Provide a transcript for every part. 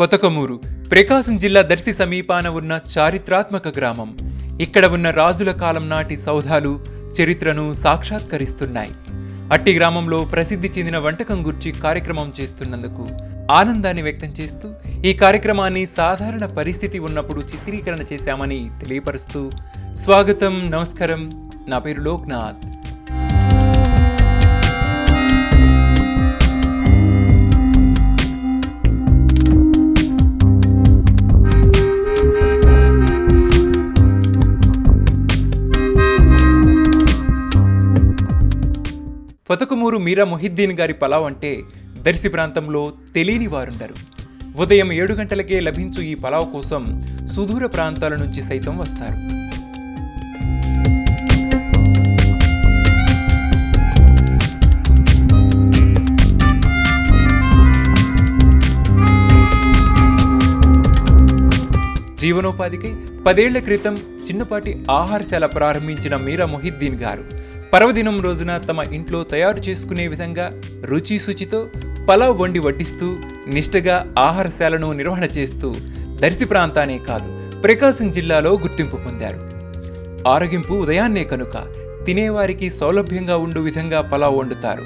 పొతకమూరు ప్రకాశం జిల్లా దర్శి సమీపాన ఉన్న చారిత్రాత్మక గ్రామం. ఇక్కడ ఉన్న రాజుల కాలం నాటి సౌధాలు చరిత్రను సాక్షాత్కరిస్తున్నాయి. అట్టి గ్రామంలో ప్రసిద్ధి చెందిన వంటకం గుర్చి కార్యక్రమం చేస్తున్నందుకు ఆనందాన్ని వ్యక్తం చేస్తూ ఈ కార్యక్రమాన్ని సాధారణ పరిస్థితి ఉన్నప్పుడు చిత్రీకరణ చేశామని తెలియపరుస్తూ స్వాగతం నమస్కారం. నా పేరు లోక్నాథ్. పతకుమూరు మీరా మొహిద్దీన్ గారి పలావ్ అంటే దర్శి ప్రాంతంలో తెలియని వారుండరు. ఉదయం ఏడు గంటలకే లభించు ఈ పలావ్ కోసం సుదూర ప్రాంతాల నుంచి సైతం వస్తారు. జీవనోపాధికై పదేళ్ళ క్రితం చిన్నపాటి ఆహారశాల ప్రారంభించిన మీరా మొహిద్దీన్ గారు పర్వదినం రోజున తమ ఇంట్లో తయారు చేసుకునే విధంగా రుచి శుచితో పలావ్ వండి వడ్డిస్తూ నిష్టగా ఆహారశాలను నిర్వహణ చేస్తూ దర్శి ప్రాంతానే కాదు ప్రకాశం జిల్లాలో గుర్తింపు పొందారు. ఆరగింపు ఉదయాన్నే కనుక తినేవారికి సౌలభ్యంగా ఉండు విధంగా పలావ్ వండుతారు.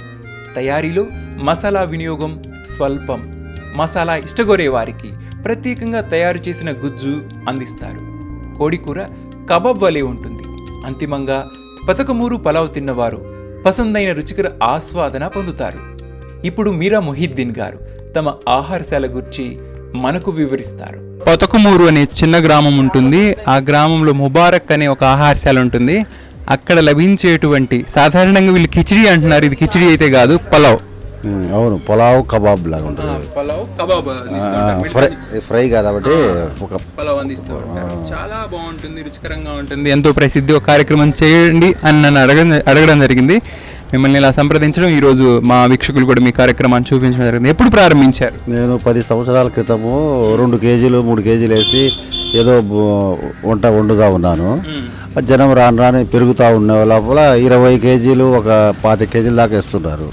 తయారీలో మసాలా వినియోగం స్వల్పం. మసాలా ఇష్టగోరే వారికి ప్రత్యేకంగా తయారు చేసిన గుజ్జు అందిస్తారు. కోడికూర కబాబ్ వలె ఉంటుంది. అంతిమంగా పతకమూరు పలావ్ తిన్నవారు పసందైన రుచికర ఆస్వాదన పొందుతారు. ఇప్పుడు మీరా మొహిద్దీన్ గారు తమ ఆహారశాల గురించి మనకు వివరిస్తారు. పతకమూరు అనే చిన్న గ్రామం ఉంటుంది. ఆ గ్రామంలో ముబారక్ అనే ఒక ఆహారశాల ఉంటుంది. అక్కడ లభించేటువంటి సాధారణంగా వీళ్ళు కిచిడి అంటున్నారు. ఇది కిచిడి అయితే కాదు పలావ్. అవును పులావ్ కబాబ్ లాగా ఉంటుంది. పలావ్ కబాబ్ ఆ, ఫ్రై ఫ్రై కాబట్టి ఒక పలావ్ అందిస్తూ ఉంటారు చాలా బాగుంటుంది రుచికరంగా ఉంటుంది. ఎంతో ప్రసిద్ధి ఒక కార్యక్రమం చేయండి అని నన్ను అడగడం అడగడం జరిగింది. మిమ్మల్ని ఇలా సంప్రదించడం ఈ రోజు మా వీక్షకులు కూడా మీ కార్యక్రమాన్ని చూపించడం జరిగింది. ఎప్పుడు ప్రారంభించారు? నేను పది సంవత్సరాల క్రితము రెండు కేజీలు మూడు కేజీలు వేసి ఏదో వంట వండుతా ఉన్నాను. జనం రాను రాని పెరుగుతూ ఉన్న లోపల ఇరవై కేజీలు ఒక పాతి కేజీల దాకా ఇస్తున్నారు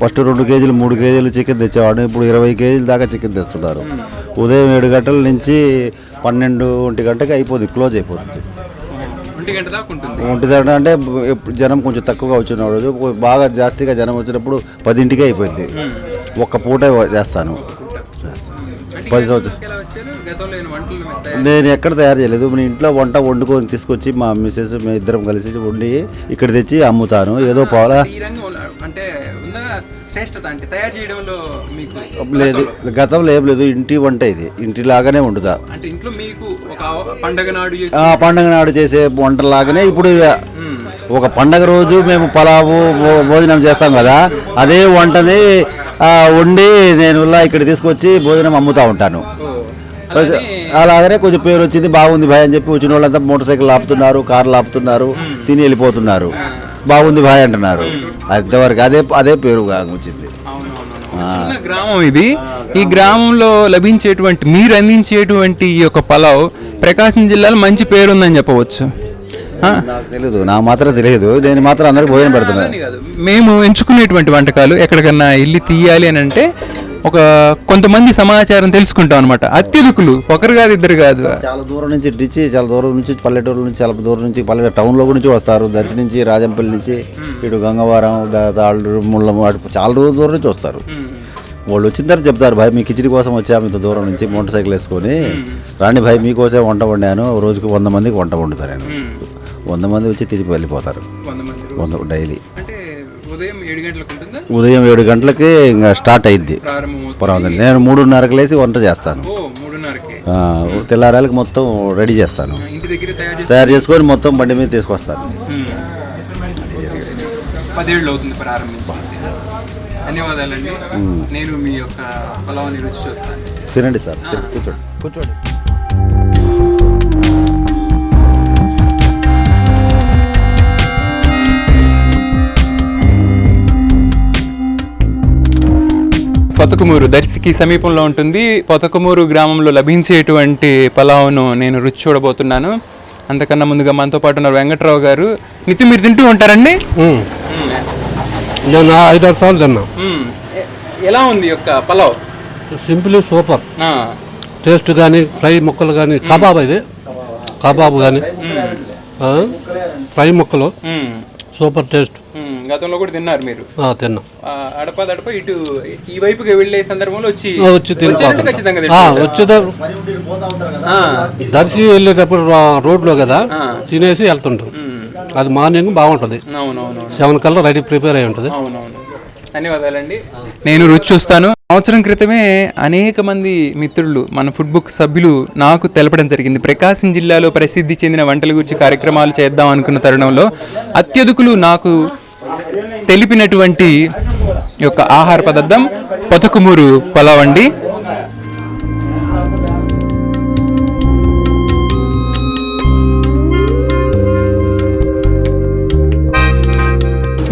ఫస్ట్ రెండు కేజీలు మూడు కేజీలు చికెన్ తెచ్చేవాడు ఇప్పుడు ఇరవై కేజీల దాకా చికెన్ తెస్తున్నారు. ఉదయం ఏడు గంటల నుంచి పన్నెండు ఒంటి గంటకి అయిపోతుంది క్లోజ్ అయిపోతుంది ఒంటి గంట అంటే ఎప్పుడు జనం కొంచెం తక్కువగా వచ్చిన రోజు బాగా జాస్తిగా జనం వచ్చినప్పుడు పదింటికే అయిపోయింది ఒక్క పూట చేస్తాను. పది సంవత్సరాలు నేను ఎక్కడ తయారు చేయలేదు. నేను ఇంట్లో వంట వండుకొని తీసుకొచ్చి మా మిస్సెస్ మేము ఇద్దరం కలిసి వండి ఇక్కడ తెచ్చి అమ్ముతాను. ఏదో పోవాలా అంటే లేదు. గతంలో? ఏం లేదు. ఇంటి వంట ఇది. ఇంటి లాగానే వండుతా. అంటే ఇంట్లో మీకు ఒక పండగ నాడు చేసి ఆ పండగ నాడు చేసే వంటలాగానే ఇప్పుడు ఇక ఒక పండగ రోజు మేము పలావు భోజనం చేస్తాం కదా. అదే వంటని ఆ, వండి నేను ఇక్కడ తీసుకొచ్చి భోజనం అమ్ముతా ఉంటాను. అలాగనే కొంచెం పేరు వచ్చింది బాగుంది భాయ్ అని చెప్పి వచ్చిన వాళ్ళంతా మోటార్ సైకిల్ ఆపుతున్నారు కార్లు ఆపుతున్నారు తిని వెళ్ళిపోతున్నారు. బాగుంది భాయ్ అంటున్నారు. అంతవరకు అదే అదే పేరు వచ్చింది. గ్రామం ఇది. ఈ గ్రామంలో లభించేటువంటి మీరు అందించేటువంటి ఈ యొక్క పలావ్ ప్రకాశం జిల్లాలో మంచి పేరు ఉందని చెప్పవచ్చు? నాకు తెలియదు నాకు మాత్రం తెలియదు నేను మాత్రం అందరికి భోజనం పెడుతున్నాను. మేము ఎంచుకునేటువంటి వంటకాలు ఎక్కడికన్నా వెళ్ళి తీయాలి అని అంటే ఒక కొంతమంది సమాచారం తెలుసుకుంటాం అనమాట అత్యధికులు. ఒకరు కాదు ఇద్దరు కాదు. చాలా దూరం నుంచి ఇచ్చి చాలా దూరం నుంచి పల్లెటూరు నుంచి చాలా దూరం నుంచి పల్లె టౌన్లో నుంచి వస్తారు. దర్శి నుంచి రాజంపల్లి నుంచి ఇటు గంగవరం తాళ్ళూరు ముళ్ళము అటు చాలా దూరం దూరం నుంచి వస్తారు. వాళ్ళు వచ్చిన తర్వాత చెప్తారు భాయ్ మీ కిచిడి కోసం వచ్చాము ఇంత దూరం నుంచి మోటార్ సైకిల్ వేసుకొని. రాండి భాయ్ మీకోసం వంట వండాను. రోజుకి వంద మందికి వంట వండుతాను నేను. వంద మంది వచ్చి తిరిగి వెళ్ళిపోతారు. వంద డైలీ. ఉదయం ఏడు గంటలకు ఇంకా స్టార్ట్ అయింది ప్రారంభం. నేను మూడున్నరకు లేసి వంట చేస్తాను. తెల్లారాలకి మొత్తం రెడీ చేస్తాను. తయారు చేసి తయారు చేసుకొని మొత్తం బండి మీద తీసుకొస్తాను. పదేళ్ళు అవుతుంది ప్రారంభించి ధన్యవాదాలండి. నేను మీ యొక్క రుచి చూస్తాను. తినండి సార్. కూర్చోండి. కూర్చోండి. పొతకమూరు దర్శికి సమీపంలో ఉంటుంది. పొతకమూరు గ్రామంలో లభించేటువంటి పలావును నేను రుచి చూడబోతున్నాను. అంతకన్నా ముందుగా మనతో పాటు ఉన్నారు వెంకట్రావు గారు. నిత్యం మీరు తింటూ ఉంటారండి? నేను ఐదారు సార్లు తిన్నా. ఎలా ఉంది యొక్క పలావ్? Simple super. టేస్ట్ కానీ ఫ్రై ముక్కలు కానీ కబాబ్ ఇది. కబాబ్ కానీ ఫ్రై ముక్కలు. Super taste. గతంలో కూడా తిన్నారు మీరు. ఆ, తిన్నాం. అడప దడప ఇటు ఈ వైపుకి వెళ్ళే సందర్భంలో వచ్చి వచ్చి ఆ, దర్శి వెళ్ళేటప్పుడు రోడ్లో కదా. తినేసి వెళ్తుంటాం. అది మార్నింగ్ బాగుంటుంది. సెవెన్ కల్లా రెడీ ప్రిపేర్ అయి ఉంటుంది. ధన్యవాదాలండి. నేను రుచి చూస్తాను. సంవత్సరం క్రితమే అనేక మంది మిత్రులు మన ఫుడ్ బుక్ సభ్యులు నాకు తెలపడం జరిగింది. ప్రకాశం జిల్లాలో ప్రసిద్ధి చెందిన వంటల గురించి కార్యక్రమాలు చేద్దాం అనుకున్న తరుణంలో అత్యధికులు నాకు తెలిపినటువంటి యొక్క ఆహార పదార్థం పొతకుమూరు పలావ్ అండి.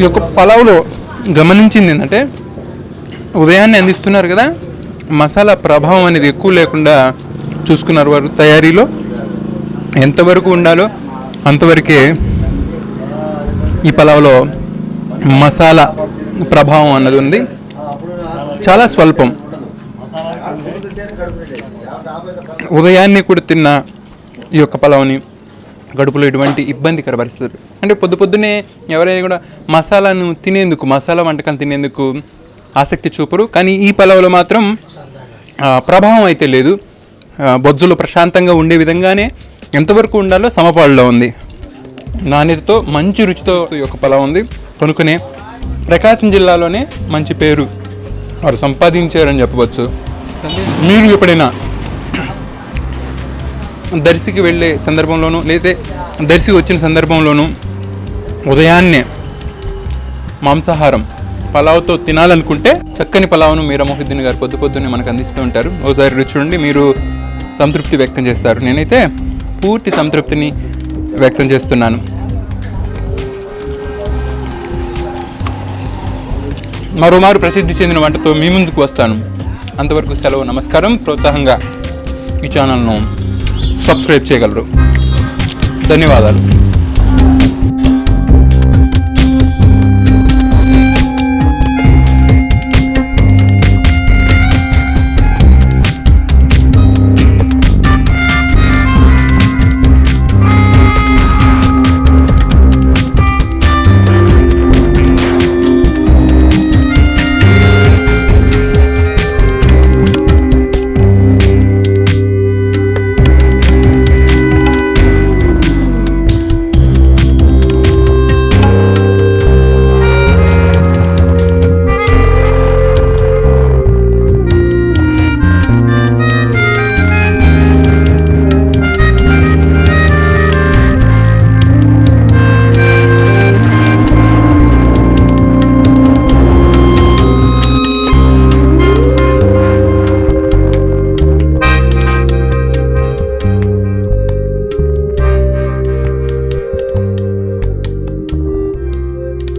ఈ యొక్క పలావ్లో గమనించింది ఏంటంటే ఉదయాన్నే అందిస్తున్నారు కదా? మసాలా ప్రభావం అనేది ఎక్కువ లేకుండా చూసుకున్నారు వారు తయారీలో. ఎంతవరకు ఉండాలో అంతవరకే ఈ పలావ్లో మసాలా ప్రభావం అన్నది ఉంది. చాలా స్వల్పం. ఉదయాన్నే కూడా తిన్న ఈ యొక్క పలావ్ని గడుపులో ఎటువంటి ఇబ్బందికర పరిస్థితులు. అంటే పొద్దు పొద్దునే ఎవరైనా కూడా మసాలాను తినేందుకు మసాలా వంటకాలు తినేందుకు ఆసక్తి చూపరు. కానీ ఈ పలావులో మాత్రం ప్రభావం అయితే లేదు. బొజ్జులు ప్రశాంతంగా ఉండే విధంగానే ఎంతవరకు ఉండాలో సమపాడులో ఉంది. నాణ్యతతో మంచి రుచితో ఈ యొక్క పొలం ఉంది. కొనుక్కునే ప్రకాశం జిల్లాలోనే మంచి పేరు వారు సంపాదించారని చెప్పవచ్చు. మీరు ఎప్పుడైనా దర్శికి వెళ్ళే సందర్భంలోనూ లేదా దర్శి వచ్చిన సందర్భంలోనూ ఉదయాన్నే మాంసాహారం పలావ్తో తినాలనుకుంటే చక్కని పలావ్ను మీరా మొహిద్దీన్ గారు పొద్దు పొద్దున్నే మనకు అందిస్తూ ఉంటారు. ఓసారి రుచి ఉండి మీరు సంతృప్తి వ్యక్తం చేస్తారు. నేనైతే పూర్తి సంతృప్తిని వ్యక్తం చేస్తున్నాను. మరోమారు ప్రసిద్ధి చెందిన వంటతో మీ ముందుకు వస్తాను. అంతవరకు సెలవు నమస్కారం. ప్రోత్సాహంగా ఈ ఛానల్ను సబ్స్క్రైబ్ చేయగలరు. ధన్యవాదాలు.